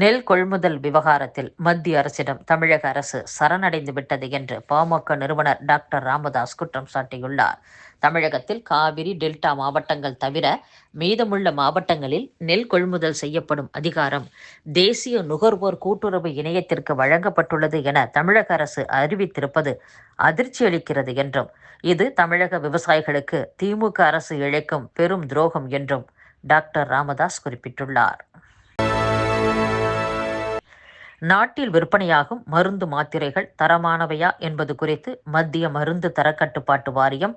நெல் கொள்முதல் விவகாரத்தில் மத்திய அரசிடம் தமிழக அரசு சரணடைந்து விட்டது என்று பாமக நிறுவனர் டாக்டர் ராமதாஸ் குற்றம் சாட்டியுள்ளார். தமிழகத்தில் காவிரி டெல்டா மாவட்டங்கள் தவிர மீதமுள்ள மாவட்டங்களில் நெல் கொள்முதல் செய்யப்படும் அதிகாரம் தேசிய நுகர்வோர் கூட்டுறவு இணையத்திற்கு வழங்கப்பட்டுள்ளது என தமிழக அரசு அறிவித்திருப்பது அதிர்ச்சி அளிக்கிறது என்றும் இது தமிழக விவசாயிகளுக்கு திமுக அரசு இழைக்கும் பெரும் துரோகம் என்றும் டாக்டர் ராமதாஸ் குறிப்பிட்டுள்ளார். நாட்டில் விற்பனையாகும் மருந்து மாத்திரைகள் தரமானவையா என்பது குறித்து மத்திய மருந்து தரக்கட்டுப்பாட்டு வாரியம்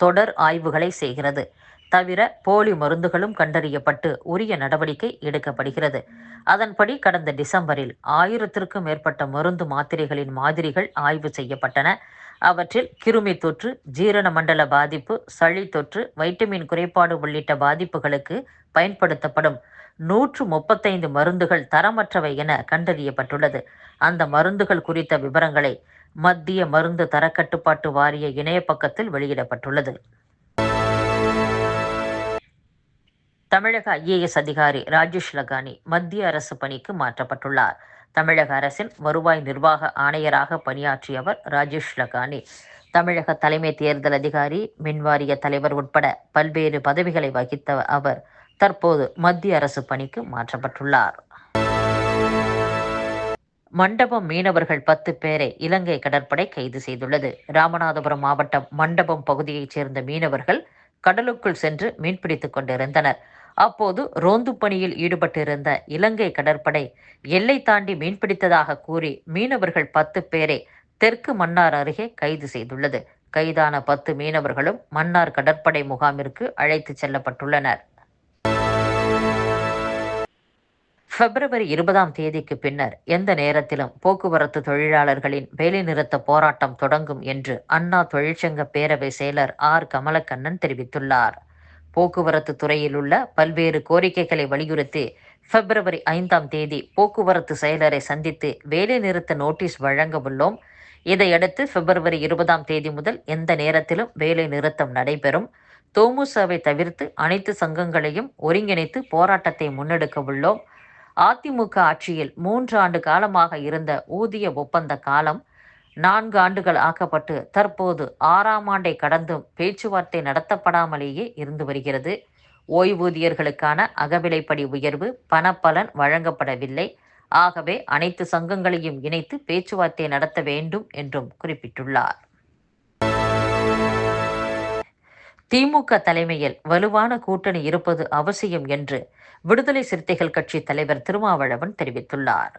தொடர் ஆய்வுகளை செய்கிறது. தவிர போலி மருந்துகளும் கண்டறியப்பட்டு உரிய நடவடிக்கை எடுக்கப்படுகிறது. அதன்படி கடந்த டிசம்பரில் ஆயிரத்திற்கும் மேற்பட்ட மருந்து மாத்திரைகளின் மாதிரிகள் ஆய்வு செய்யப்பட்டன. அவற்றில் கிருமி தொற்று ஜீரண மண்டல பாதிப்பு சளி தொற்று வைட்டமின் குறைபாடு உள்ளிட்ட பாதிப்புகளுக்கு பயன்படுத்தப்படும் நூற்று முப்பத்தைந்து மருந்துகள் தரமற்றவை என கண்டறியப்பட்டுள்ளது. அந்த மருந்துகள் குறித்த விவரங்களை மத்திய மருந்து தரக்கட்டுப்பாட்டு வாரிய இணைய பக்கத்தில் வெளியிடப்பட்டுள்ளது. தமிழக ஐஏஎஸ் அதிகாரி ராஜேஷ் லகானி மத்திய அரசு பணிக்கு மாற்றப்பட்டுள்ளார். தமிழக அரசின் வருவாய் நிர்வாக ஆணையராக பணியாற்றியவர் ராஜேஷ் லகானி. தமிழக தலைமை தேர்தல் அதிகாரி மின்வாரிய தலைவர் உட்பட பல்வேறு பதவிகளை வகித்த அவர் தற்போது மத்திய அரசு பணிக்கு மாற்றப்பட்டுள்ளார். மண்டபம் மீனவர்கள் பத்து பேரை இலங்கை கடற்படை கைது செய்துள்ளது. ராமநாதபுரம் மாவட்டம் மண்டபம் பகுதியைச் சேர்ந்த மீனவர்கள் கடலுக்குள் சென்று மீன்பிடித்துக் கொண்டிருந்தனர். அப்போது ரோந்து பணியில் ஈடுபட்டிருந்த இலங்கை கடற்படை எல்லை தாண்டி மீன்பிடித்ததாக கூறி மீனவர்கள் பத்து பேரை தெற்கு மன்னார் அருகே கைது செய்துள்ளது. கைதான பத்து மீனவர்களும் மன்னார் கடற்படை முகாமிற்கு அழைத்துச் செல்லப்பட்டுள்ளனர். பிப்ரவரி இருபதாம் தேதிக்கு பின்னர் எந்த நேரத்திலும் போக்குவரத்து தொழிலாளர்களின் வேலைநிறுத்த போராட்டம் தொடங்கும் என்று அண்ணா தொழிற்சங்க பேரவை செயலர் ஆர். கமலக்கண்ணன் தெரிவித்துள்ளார். போக்குவரத்து துறையில் உள்ள பல்வேறு கோரிக்கைகளை வலியுறுத்தி பிப்ரவரி ஐந்தாம் தேதி போக்குவரத்து செயலரை சந்தித்து வேலைநிறுத்த நோட்டீஸ் வழங்க உள்ளோம். இதையடுத்து பிப்ரவரி இருபதாம் தேதி முதல் எந்த நேரத்திலும் வேலை நிறுத்தம் நடைபெறும். தோமுசாவை தவிர்த்து அனைத்து சங்கங்களையும் ஒருங்கிணைத்து போராட்டத்தை முன்னெடுக்க உள்ளோம். அதிமுக ஆட்சியில் மூன்று ஆண்டு காலமாக இருந்த ஊதிய ஒப்பந்த காலம் நான்கு ஆண்டுகள் ஆக்கப்பட்டு தற்போது ஆறாம் ஆண்டை கடந்தும் பேச்சுவார்த்தை நடத்தப்படாமலேயே இருந்து வருகிறது. ஓய்வூதியர்களுக்கான அகவிலைப்படி உயர்வு பணப்பலன் வழங்கப்படவில்லை. ஆகவே அனைத்து சங்கங்களையும் இணைத்து பேச்சுவார்த்தை நடத்த வேண்டும் என்றும் குறிப்பிட்டுள்ளார். திமுக தலைமையில் வலுவான கூட்டணி இருப்பது அவசியம் என்று விடுதலை சிறுத்தைகள் கட்சி தலைவர் திருமாவளவன் தெரிவித்துள்ளார்.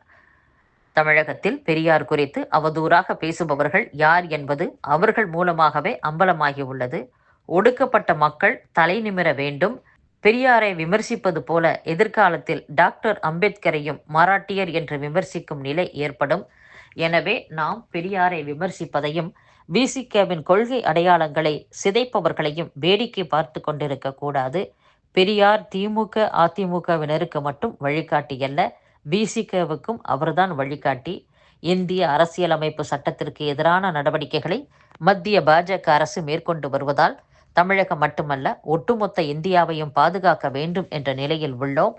தமிழகத்தில் பெரியார் குறித்து அவதூறாக பேசுபவர்கள் யார் என்பது அவர்கள் மூலமாகவே அம்பலமாகியுள்ளது. ஒடுக்கப்பட்ட மக்கள் தலை நிமிர வேண்டும். பெரியாரை விமர்சிப்பது போல எதிர்காலத்தில் டாக்டர் அம்பேத்கரையும் மராட்டியர் என்று விமர்சிக்கும் நிலை ஏற்படும். எனவே நாம் பெரியாரை விமர்சிப்பதையும் விசிகேவின் கொள்கை அடையாளங்களை சிதைப்பவர்களையும் வேடிக்கை பார்த்து கொண்டிருக்க கூடாது. பெரியார் திமுக அதிமுகவினருக்கு மட்டும் வழிகாட்டி அல்ல அவர்தான் வழிகாட்டி. இந்திய அரசியலமைப்பு சட்டத்திற்கு எதிரான நடவடிக்கைகளை மத்திய பாஜக அரசு மேற்கொண்டு வருவதால் தமிழகம் மட்டுமல்ல ஒட்டுமொத்த இந்தியாவையும் பாதுகாக்க வேண்டும் என்ற நிலையில் உள்ளோம்.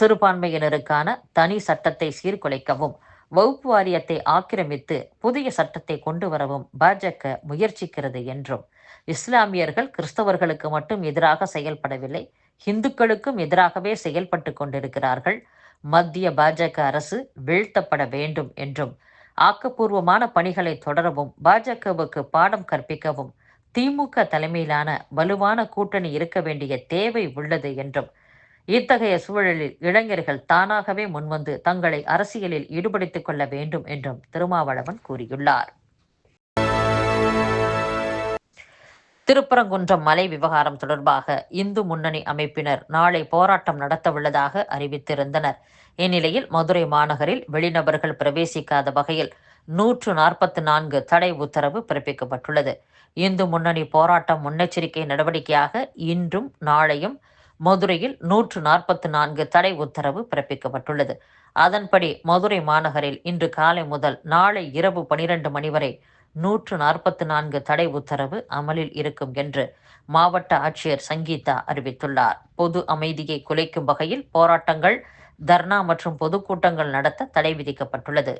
சிறுபான்மையினருக்கான தனி சட்டத்தை சீர்குலைக்கவும் வகுப்பு வாரியத்தை ஆக்கிரமித்து புதிய சட்டத்தை கொண்டு வரவும் பாஜக முயற்சிக்கிறது என்றும் இஸ்லாமியர்கள் கிறிஸ்தவர்களுக்கு மட்டும் எதிராக செயல்படவில்லை இந்துக்களுக்கும் எதிராகவே செயல்பட்டு கொண்டிருக்கிறார்கள். மத்திய பாஜக அரசு வீழ்த்தப்பட வேண்டும் என்றும் ஆக்கப்பூர்வமான பணிகளை தொடரவும் பாஜகவுக்கு பாடம் கற்பிக்கவும் திமுக தலைமையிலான வலுவான கூட்டணி இருக்க வேண்டிய தேவை உள்ளது என்றும் இத்தகைய சூழலில் இளைஞர்கள் தானாகவே முன்வந்து தங்களை அரசியலில் ஈடுபடுத்திக் கொள்ள வேண்டும் என்றும் திருமாவளவன் கூறியுள்ளார். திருப்பரங்குன்றம் மலை விவகாரம் தொடர்பாக இந்து முன்னணி அமைப்பினர் நாளை போராட்டம் நடத்தவுள்ளதாக அறிவித்திருந்தனர். இந்நிலையில் மதுரை மாநகரில் வெளிநபர்கள் பிரவேசிக்காத வகையில் நூற்று நாற்பத்தி நான்கு தடை உத்தரவு பிறப்பிக்கப்பட்டுள்ளது. இந்து முன்னணி போராட்டம் முன்னெச்சரிக்கை நடவடிக்கையாக இன்றும் நாளையும் மதுரையில் நூற்று நாற்பத்தி நான்கு தடை உத்தரவு பிறப்பிக்கப்பட்டுள்ளது. அதன்படி மதுரை மாநகரில் இன்று காலை முதல் நாளை இரவு பனிரெண்டு மணி வரை நூற்று நாற்பத்தி நான்கு தடை உத்தரவு அமலில் இருக்கும் என்று மாவட்ட ஆட்சியர் சங்கீதா அறிவித்துள்ளார். பொது அமைதியை குலைக்கும் வகையில் போராட்டங்கள் தர்ணா மற்றும் பொதுக்கூட்டங்கள் நடத்த தடை விதிக்கப்பட்டுள்ளது.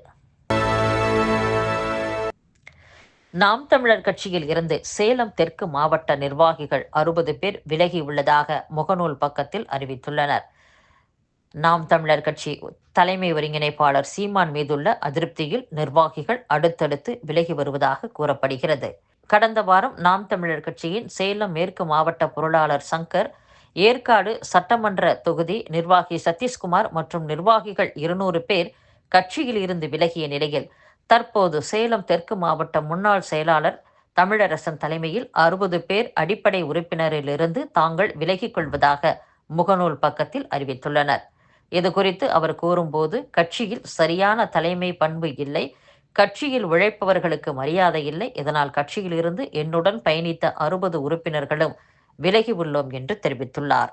நாம் தமிழர் கட்சியில் இருந்து சேலம் தெற்கு மாவட்ட நிர்வாகிகள் அறுபது பேர் விலகியுள்ளதாக முகநூல் பக்கத்தில் அறிவித்துள்ளனர். நாம் தமிழர் கட்சி தலைமை ஒருங்கிணைப்பாளர் சீமான் மீதுள்ள அதிருப்தியில் நிர்வாகிகள் அடுத்தடுத்து விலகி வருவதாக கூறப்படுகிறது. கடந்த வாரம் நாம் தமிழர் கட்சியின் சேலம் மேற்கு மாவட்ட பொருளாளர் சங்கர் ஏற்காடு சட்டமன்ற தொகுதி நிர்வாகி சதீஷ்குமார் மற்றும் நிர்வாகிகள் இருநூறு பேர் கட்சியில் இருந்து விலகிய நிலையில் தற்போது சேலம் தெற்கு மாவட்ட முன்னாள் செயலாளர் தமிழரசன் தலைமையில் அறுபது பேர் அடிப்படை உறுப்பினரிலிருந்து தாங்கள் விலகிக் கொள்வதாக முகநூல் பக்கத்தில் அறிவித்துள்ளனர். இது குறித்து அவர் கூறும்போது கட்சியில் சரியான தலைமை பண்பு இல்லை கட்சியில் உழைப்பவர்களுக்கு மரியாதை இல்லை இதனால் கட்சியில் இருந்து என்னுடன் பயணித்த அறுபது உறுப்பினர்களும் விலகி உள்ளோம் என்று தெரிவித்துள்ளார்.